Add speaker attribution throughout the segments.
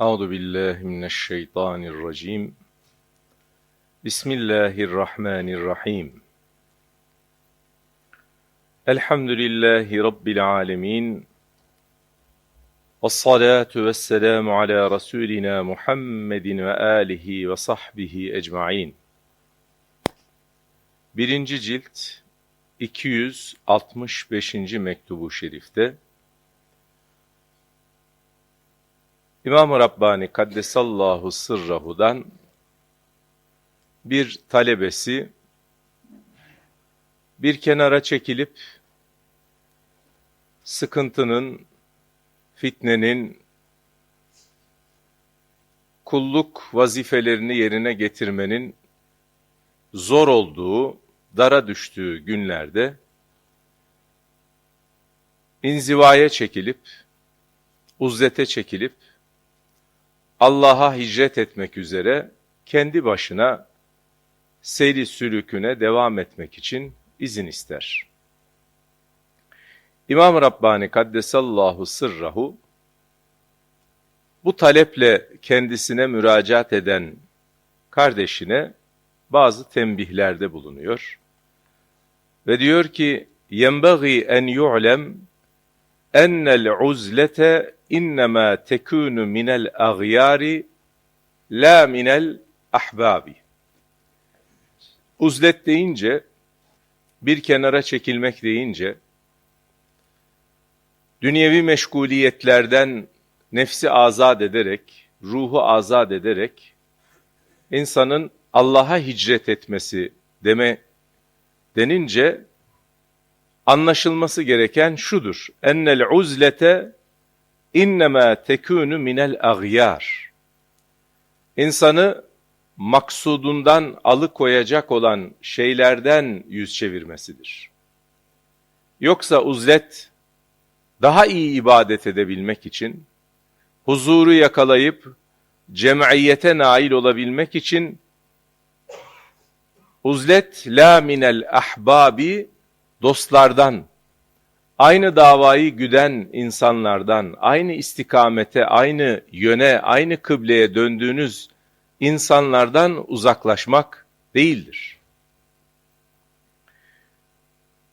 Speaker 1: Euzu billahi mineşşeytanirracim. Bismillahirrahmanirrahim. Elhamdülillahi rabbil alamin. Ves salatu vesselamu ala rasulina Muhammedin ve alihi ve sahbihi ecmaîn. Birinci cilt 265. mektubu şerifte İmam-ı Rabbani Kaddesallahu Sırrahu'dan bir talebesi bir kenara çekilip sıkıntının, fitnenin, kulluk vazifelerini yerine getirmenin zor olduğu, dara düştüğü günlerde inzivaya çekilip, uzlete çekilip, Allah'a hicret etmek üzere kendi başına seyri sülüküne devam etmek için izin ister. İmam Rabbani Kaddesallahu Sırrahu bu taleple kendisine müracaat eden kardeşine bazı tembihlerde bulunuyor. Ve diyor ki, يَنْبَغِي اَنْ يُعْلَمْ اَنَّ الْعُزْلَةَ innema tekunu minel ağyari la minel ahbabi. Uzlet deyince, bir kenara çekilmek deyince, dünyevi meşguliyetlerden nefsi azat ederek, ruhu azat ederek, insanın Allah'a hicret etmesi deme denince anlaşılması gereken şudur. Ennel uzlete innema tekunu minel agyar. İnsanı maksudundan alıkoyacak olan şeylerden yüz çevirmesidir. Yoksa uzlet daha iyi ibadet edebilmek için, huzuru yakalayıp cemiyete nail olabilmek için uzlet la minel ahbabi dostlardan, aynı davayı güden insanlardan, aynı istikamete, aynı yöne, aynı kıbleye döndüğünüz insanlardan uzaklaşmak değildir.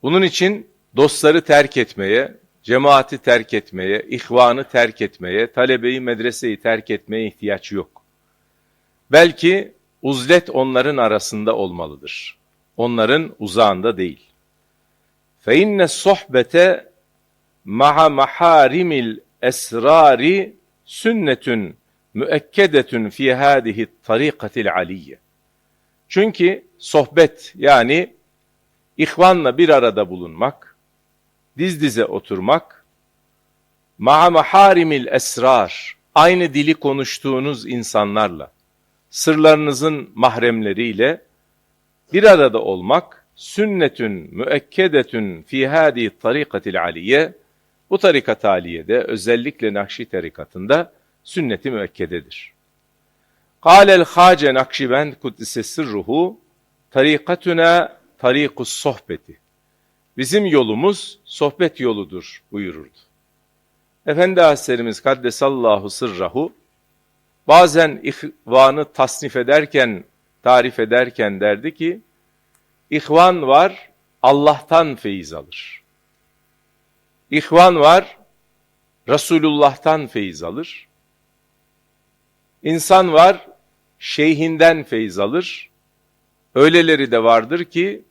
Speaker 1: Bunun için dostları terk etmeye, cemaati terk etmeye, ihvanı terk etmeye, talebeyi, medreseyi terk etmeye ihtiyaç yok. Belki uzlet onların arasında olmalıdır. Onların uzağında değil. فَاِنَّ الصُّحْبَةَ مَعَ مَحَارِمِ الْاَسْرَارِ sünnetün müekkedetün fi hadihi tarikatil aliyye. Çünkü sohbet yani ihvanla bir arada bulunmak, diz dize oturmak, ma'a maharimil esrar, aynı dili konuştuğunuz insanlarla, sırlarınızın mahremleriyle bir arada olmak, sünnetün müekkedetün fi hadi tarikatil aliye bu tarikat aliyede özellikle Nakşi tarikatında sünneti müekkededir. Kâlel Hace Nakşibend kuddise sırruhu tarikatuna tarikus sohbeti. Bizim yolumuz sohbet yoludur buyururdu. Efendi Hazretlerimiz Kaddesallahu sırrahu bazen ihvanı tasnif ederken, tarif ederken derdi ki İhvan var, Allah'tan feyiz alır. İhvan var, Resulullah'tan feyiz alır. İnsan var, şeyhinden feyiz alır. Öyleleri de vardır ki,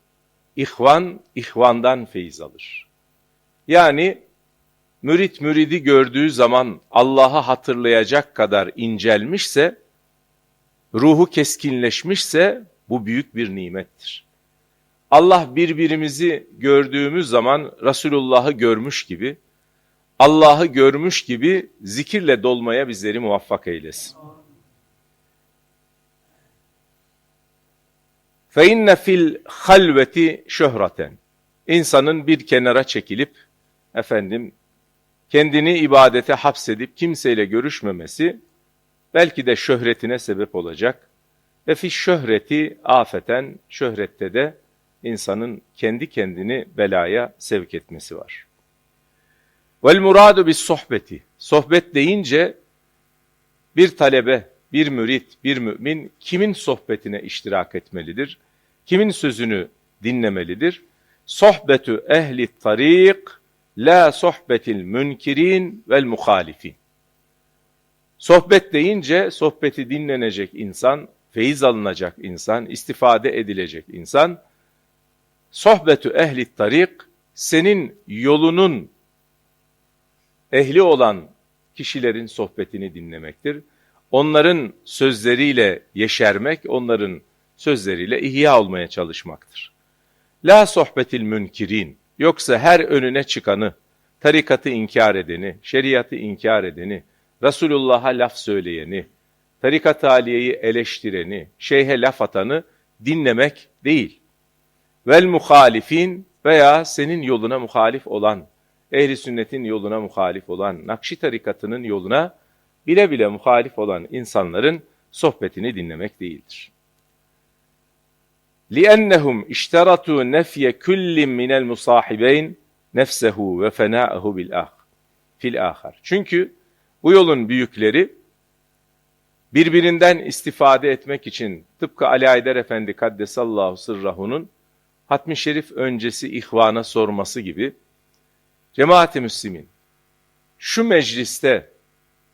Speaker 1: ihvan, ihvandan feyiz alır. Yani, mürit müridi gördüğü zaman Allah'ı hatırlayacak kadar incelmişse, ruhu keskinleşmişse, bu büyük bir nimettir. Allah birbirimizi gördüğümüz zaman Resulullah'ı görmüş gibi, Allah'ı görmüş gibi zikirle dolmaya bizleri muvaffak eylesin. فَاِنَّ fil halveti şöhraten. İnsanın bir kenara çekilip, efendim, kendini ibadete hapsedip kimseyle görüşmemesi, belki de şöhretine sebep olacak. Ve fi şöhreti afeten, şöhrette de insanın kendi kendini belaya sevk etmesi var. Vel muradu bis sohbeti. Sohbet deyince Bir talebe, bir mürit, bir mümin kimin sohbetine iştirak etmelidir? Kimin sözünü dinlemelidir? Sohbetu ehli tarik la sohbetil münkirin vel muhalifin. Sohbet deyince sohbeti dinlenecek insan, feyiz alınacak insan, istifade edilecek insan, sohbetu ehli tarik, senin yolunun ehli olan kişilerin sohbetini dinlemektir. Onların sözleriyle yeşermek, onların sözleriyle ihya olmaya çalışmaktır. La sohbetil münkirin, yoksa her önüne çıkanı, tarikatı inkar edeni, şeriatı inkar edeni, Resulullah'a laf söyleyeni, tarikat aliyeyi eleştireni, şeyhe laf atanı dinlemek değil Vel muhalifin veya senin yoluna muhalif olan, ehli sünnetin yoluna muhalif olan, Nakşi tarikatının yoluna bile bile muhalif olan insanların sohbetini dinlemek değildir. لِأَنَّهُمْ اِشْتَرَتُوا نَفْيَ كُلِّ مِنَ الْمُصَاحِبَيْنِ نَفْسَهُ وَفَنَاءَهُ بِالْآخِرِ fil ahar. Çünkü bu yolun büyükleri birbirinden istifade etmek için tıpkı Ali Aydar Efendi Kaddesallahu Sırrahu'nun Hatmi Şerif öncesi ihvana sorması gibi Cemaat-i Müslimin şu mecliste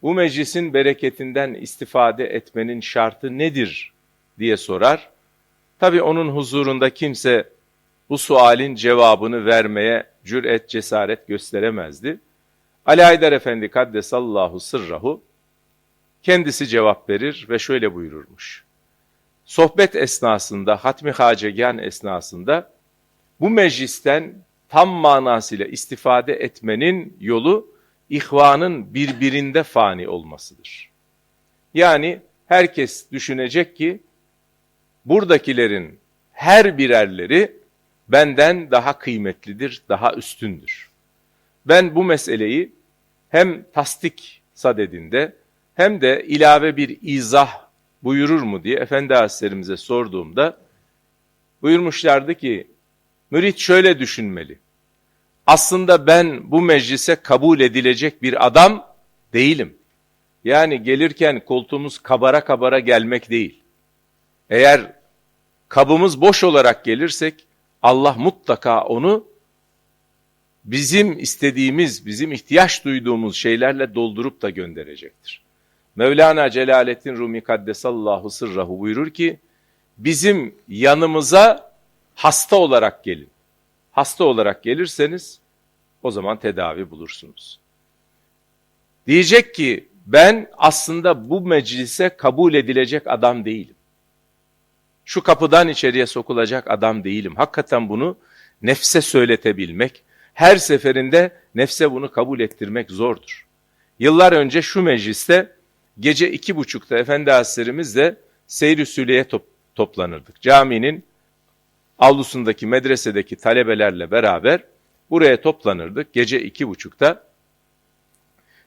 Speaker 1: bu meclisin bereketinden istifade etmenin şartı nedir diye sorar. Tabi onun huzurunda kimse bu sualin cevabını vermeye cüret, cesaret gösteremezdi. Ali Haydar Efendi Kaddesallahu Sırrahu kendisi cevap verir ve şöyle buyururmuş. Sohbet esnasında, hatmi hacegan esnasında bu meclisten tam manasıyla istifade etmenin yolu ihvanın birbirinde fani olmasıdır. Yani herkes düşünecek ki buradakilerin her birerleri benden daha kıymetlidir, daha üstündür. Ben bu meseleyi hem tasdik sadedinde hem de ilave bir izah buyurur mu diye Efendi Hazretlerimize sorduğumda buyurmuşlardı ki mürit şöyle düşünmeli. Aslında ben bu meclise kabul edilecek bir adam değilim. Yani gelirken koltuğumuz kabara kabara gelmek değil. Eğer kabımız boş olarak gelirsek Allah mutlaka onu bizim istediğimiz, bizim ihtiyaç duyduğumuz şeylerle doldurup da gönderecektir. Mevlana Celaleddin Rumi Kaddesallahu Sırrahu buyurur ki, bizim yanımıza hasta olarak gelin. Hasta olarak gelirseniz o zaman tedavi bulursunuz. Diyecek ki ben aslında bu meclise kabul edilecek adam değilim. Şu kapıdan içeriye sokulacak adam değilim. Hakikaten bunu nefse söyletebilmek, her seferinde nefse bunu kabul ettirmek zordur. Yıllar önce şu mecliste gece iki buçukta Efendi Hazretlerimizle seyr Süle'ye top, toplanırdık. Caminin avlusundaki medresedeki talebelerle beraber buraya toplanırdık gece iki buçukta.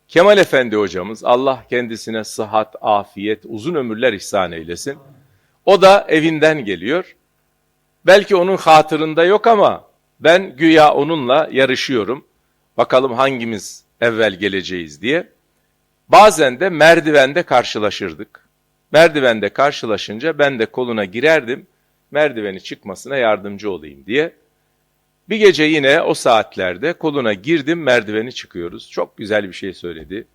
Speaker 1: Kemal Efendi hocamız Allah kendisine sıhhat, afiyet, uzun ömürler ihsan eylesin. O da evinden geliyor. Belki onun hatırında yok ama ben güya onunla yarışıyorum. Bakalım hangimiz evvel geleceğiz diye. Bazen de merdivende karşılaşırdık. Merdivende karşılaşınca ben de koluna girerdim. Merdiveni çıkmasına yardımcı olayım diye. Bir gece yine o saatlerde koluna girdim merdiveni çıkıyoruz. Çok güzel bir şey söyledi.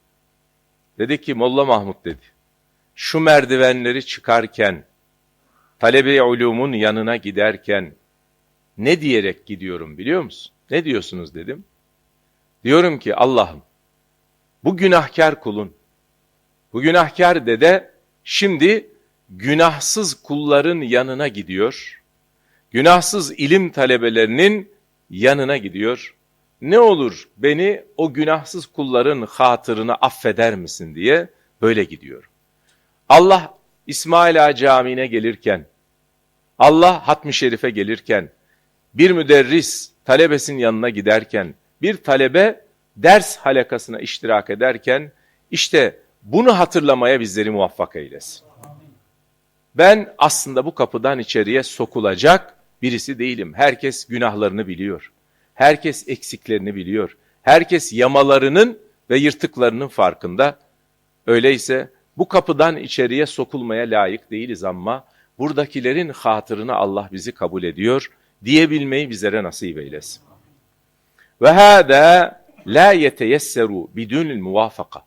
Speaker 1: Dedi ki Molla Mahmut dedi. Şu merdivenleri çıkarken, talebe-i ulumun yanına giderken, ne diyerek gidiyorum biliyor musun? Ne diyorsunuz dedim. Diyorum ki Allah'ım bu günahkar kulun, bu günahkar dede şimdi günahsız kulların yanına gidiyor. Günahsız ilim talebelerinin yanına gidiyor. Ne olur beni o günahsız kulların hatırını affeder misin diye böyle gidiyor. Allah İsmaila Camii'ne gelirken, Allah Hatmi Şerif'e gelirken, bir müderris talebesinin yanına giderken, bir talebe ders halakasına iştirak ederken, işte bunu hatırlamaya bizleri muvaffak eylesin. Ben aslında bu kapıdan içeriye sokulacak birisi değilim. Herkes günahlarını biliyor. Herkes eksiklerini biliyor. Herkes yamalarının ve yırtıklarının farkında. Öyleyse Bu kapıdan içeriye sokulmaya layık değiliz ama buradakilerin hatırına Allah bizi kabul ediyor diyebilmeyi bizlere nasip eylesin. Ve hâdâ la yeteyesseru bidûnil muvafaka.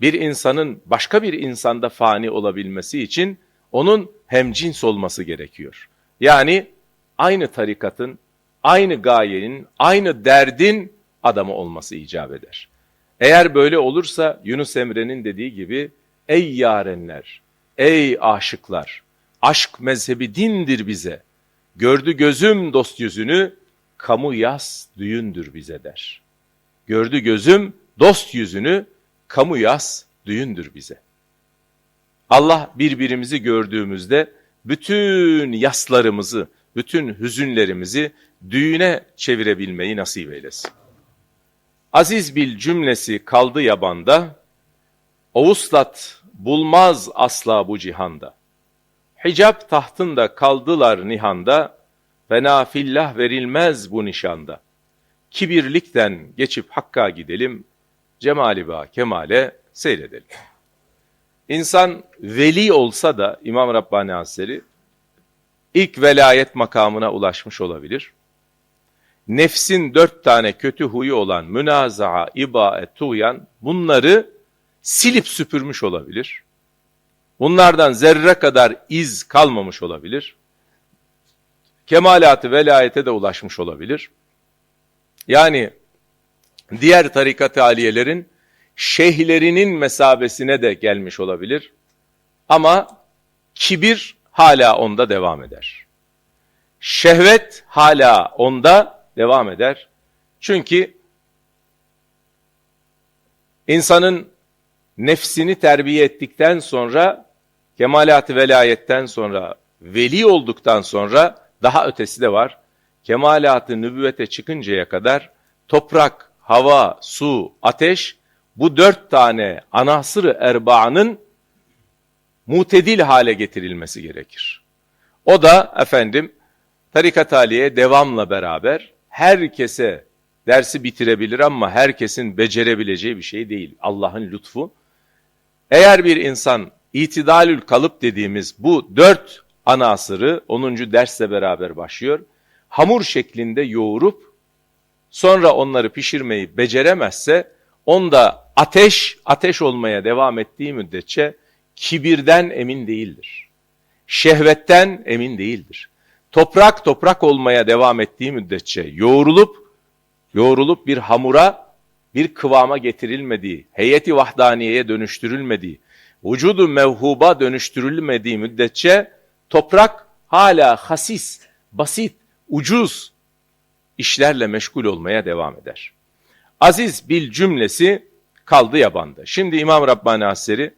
Speaker 1: Bir insanın başka bir insanda fani olabilmesi için onun hemcins olması gerekiyor. Yani aynı tarikatın, aynı gayenin, aynı derdin adamı olması icap eder. Eğer böyle olursa Yunus Emre'nin dediği gibi ey yarenler, ey aşıklar, aşk mezhebi dindir bize. Gördü gözüm dost yüzünü, kamu yas düğündür bize der. Gördü gözüm dost yüzünü, kamu yas düğündür bize. Allah birbirimizi gördüğümüzde bütün yaslarımızı, bütün hüzünlerimizi düğüne çevirebilmeyi nasip eylesin. Aziz bil cümlesi kaldı yabanda, Oğuslat bulmaz asla bu cihanda. Hicap tahtında kaldılar nihanda, fena fillah verilmez bu nişanda. Kibirlikten geçip Hakk'a gidelim, cemali ba kemale seyredelim. İnsan veli olsa da İmam Rabbani Hazretleri ilk velayet makamına ulaşmış olabilir. Nefsin dört tane kötü huyu olan münazaa, ibae, tuğyan bunları silip süpürmüş olabilir. Bunlardan zerre kadar iz kalmamış olabilir. Kemalatı velayete de ulaşmış olabilir. Yani diğer tarikat aliyelerin şeyhlerinin mesabesine de gelmiş olabilir. Ama kibir hala onda devam eder. Şehvet hala onda devam eder. Çünkü insanın nefsini terbiye ettikten sonra, kemalat-ı velayetten sonra, veli olduktan sonra daha ötesi de var. Kemalat-ı çıkıncaya kadar toprak, hava, su, ateş bu dört tane anasır erbaanın mutedil hale getirilmesi gerekir. O da efendim tarikat aliye devamla beraber herkese dersi bitirebilir ama herkesin becerebileceği bir şey değil. Allah'ın lütfu. Eğer bir insan itidalül kalıp dediğimiz bu dört anasırı 10. dersle beraber başlıyor. Hamur şeklinde yoğurup sonra onları pişirmeyi beceremezse onda ateş ateş olmaya devam ettiği müddetçe kibirden emin değildir. Şehvetten emin değildir. Toprak toprak olmaya devam ettiği müddetçe yoğrulup yoğrulup bir hamura bir kıvama getirilmediği, heyeti vahdaniyeye dönüştürülmediği, vücudu mevhuba dönüştürülmediği müddetçe toprak hala hasis, basit, ucuz işlerle meşgul olmaya devam eder. Aziz bil cümlesi kaldı yabanda. Şimdi İmam Rabbani Hazretleri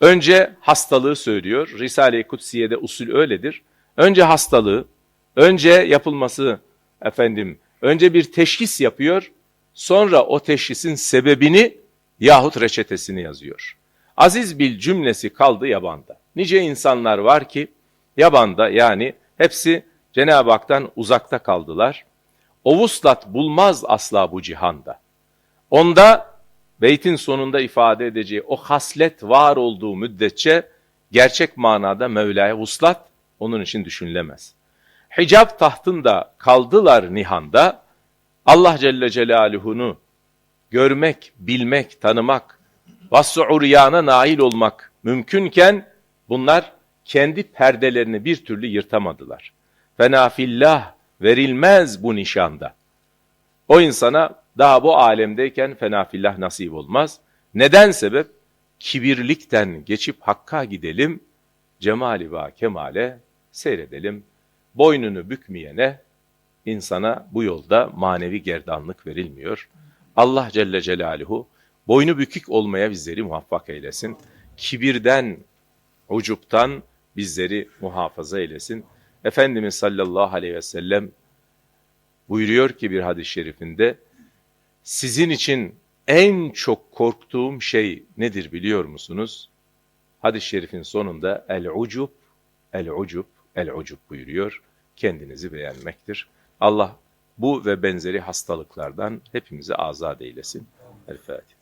Speaker 1: önce hastalığı söylüyor. Risale-i Kutsiye'de usul öyledir. Önce hastalığı, önce yapılması efendim, önce bir teşhis yapıyor. Sonra o teşhisin sebebini yahut reçetesini yazıyor. Aziz bil cümlesi kaldı yabanda. Nice insanlar var ki yabanda yani hepsi Cenab-ı Hak'tan uzakta kaldılar. O vuslat bulmaz asla bu cihanda. Onda beytin sonunda ifade edeceği o haslet var olduğu müddetçe gerçek manada Mevla'ya vuslat onun için düşünülemez. Hicab tahtında kaldılar nihanda Allah Celle Celaluhu'nu görmek, bilmek, tanımak, vasf-ı uryana nail olmak mümkünken bunlar kendi perdelerini bir türlü yırtamadılar. Fenafillah verilmez bu nişanda. O insana daha bu alemdeyken fenafillah nasip olmaz. Neden sebep? Kibirlikten geçip hakka gidelim, cemali va kemale seyredelim. Boynunu bükmeyene insana bu yolda manevi gerdanlık verilmiyor. Allah Celle Celaluhu boynu bükük olmaya bizleri muvaffak eylesin. Kibirden, ucuptan bizleri muhafaza eylesin. Efendimiz sallallahu aleyhi ve sellem buyuruyor ki bir hadis-i şerifinde, sizin için en çok korktuğum şey nedir biliyor musunuz? Hadis-i şerifin sonunda el-ucub, el-ucub, el-ucub buyuruyor. Kendinizi beğenmektir. Allah bu ve benzeri hastalıklardan hepimizi azat eylesin. El Fatiha.